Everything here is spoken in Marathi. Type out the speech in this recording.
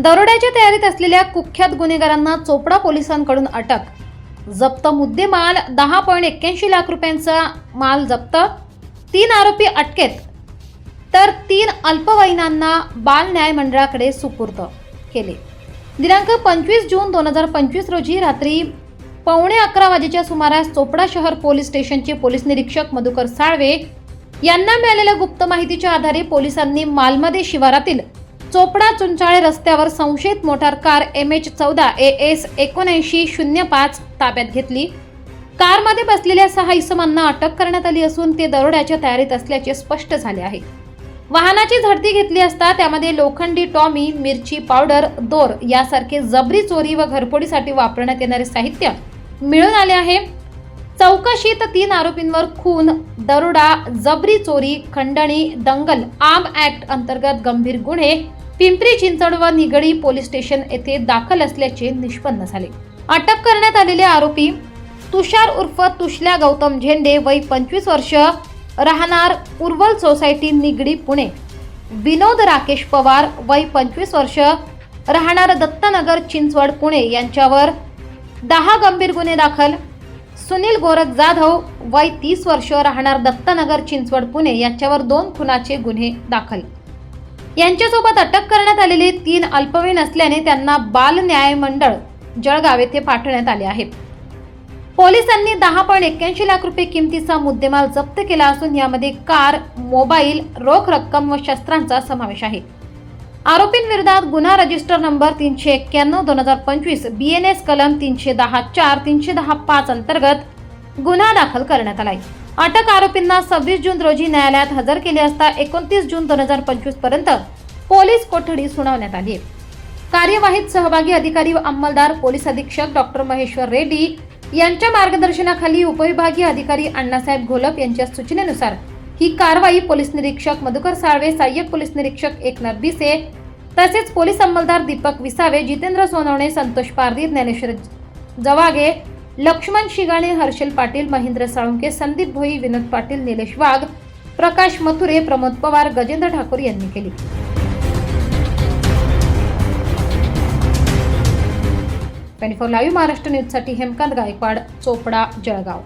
दरोड्याच्या तयारीत असलेल्या कुख्यात गुन्हेगारांना चोपडा पोलिसांकडून अटक. जप्त मुद्देमाल दहा पॉईंट एक्क्याऐंशी लाख रुपयांचा माल जप्त. तीन आरोपी अटकेत. तर तीन अल्पवयीनांना बाल न्याय मंडळाकडे सुपूर्द केले. दिनांक पंचवीस जून दोन हजार पंचवीस रोजी रात्री पावणे अकरा वाजेच्या सुमारास चोपडा शहर पोलीस स्टेशनचे पोलीस निरीक्षक मधुकर साळवे यांना मिळालेल्या गुप्त माहितीच्या आधारे पोलिसांनी मालमध्ये शिवारातील चोपडा चुंचाळे रस्त्यावर संशयित मोटार कार एम एच चौदा ए एस एकोणऐंशी शून्य पाच ताब्यात घेतली. कारमध्ये बसलेल्या सहा इसमांना अटक करण्यात आली असून ते दरोड्याच्या तयारीत असल्याचे स्पष्ट झाले आहे. वाहनाची झडती घेतली असता त्यामध्ये लोखंडी टॉमी मिरची पावडर दोर यासारखे जबरी चोरी व घरफोडीसाठी वापरण्यात येणारे साहित्य मिळून आले आहे. चौकशीत तीन आरोपींवर खून दरोडा जबरी चोरी खंडणी दंगल आर्म ऍक्ट अंतर्गत गंभीर गुन्हे पिंपरी चिंचवड व निगडी पोलीस स्टेशन येथे दाखल असल्याचे निष्पन्न झाले. अटक करण्यात आलेले आरोपी तुषार उर्फ तुषल्या गौतम झेंडे वय पंचवीस वर्ष राहणार उर्वल सोसायटी निगडी पुणे. विनोद राकेश पवार वय पंचवीस वर्ष राहणार दत्तनगर चिंचवड पुणे यांच्यावर दहा गंभीर गुन्हे दाखल सुनील गोरख जाधव वय तीस वर्ष राहणार दत्तनगर चिंचवड पुणे यांच्यावर दोन खुनाचे गुन्हे दाखल. यांच्यासोबत अटक करण्यात आलेले तीन अल्पवयीन असल्याने त्यांना बाल न्याय मंडळ जळगाव येथे पाठवण्यात आले आहे. पोलिसांनी दहा पॉईंट एक्क्याऐंशी लाख रुपये किमतीचा मुद्देमाल जप्त केला असून यामध्ये कार मोबाईल रोख रक्कम व शस्त्रांचा समावेश आहे. आरोपींविरोधात गुन्हा रजिस्टर नंबर तीनशे एक्क्याण्णव दोन हजार पंचवीस बी एन एस कलम तीनशे दहा चार तीनशे दहा पाच अंतर्गत गुन्हा दाखल करण्यात आलाय. अटक आरोपींना सव्वीस जून रोजी न्यायालयात हजर केले असता एकोणतीस जून दोन हजार पंचवीसपर्यंत पोलीस कोठडी सुनावण्यात आली कार्यवाहीत सहभागी अधिकारी व अंमलदार पोलीस अधीक्षक डॉक्टर महेश्वर रेड्डी यांच्या मार्गदर्शनाखाली उपविभागीय अधिकारी अण्णासाहेब घोलप यांच्या सूचनेनुसार ही कारवाई पोलीस निरीक्षक मधुकर साळवे सहाय्यक पोलीस निरीक्षक एकनाथ बिसे तसेच पोलीस अंमलदार दीपक विसावे जितेंद्र सोनवणे संतोष पारधी ज्ञानेश्वर जवागे लक्ष्मण शिगाणे हर्षल पाटील महेंद्र साळुंके संदीप भोई विनोद पाटील निलेश वाघ प्रकाश मथुरे प्रमोद पवार गजेंद्र ठाकूर यांनी केली. ट्वेंटी फोर लाईव्ह महाराष्ट्र न्यूजसाठी हेमकांत गायकवाड चोपडा जळगाव.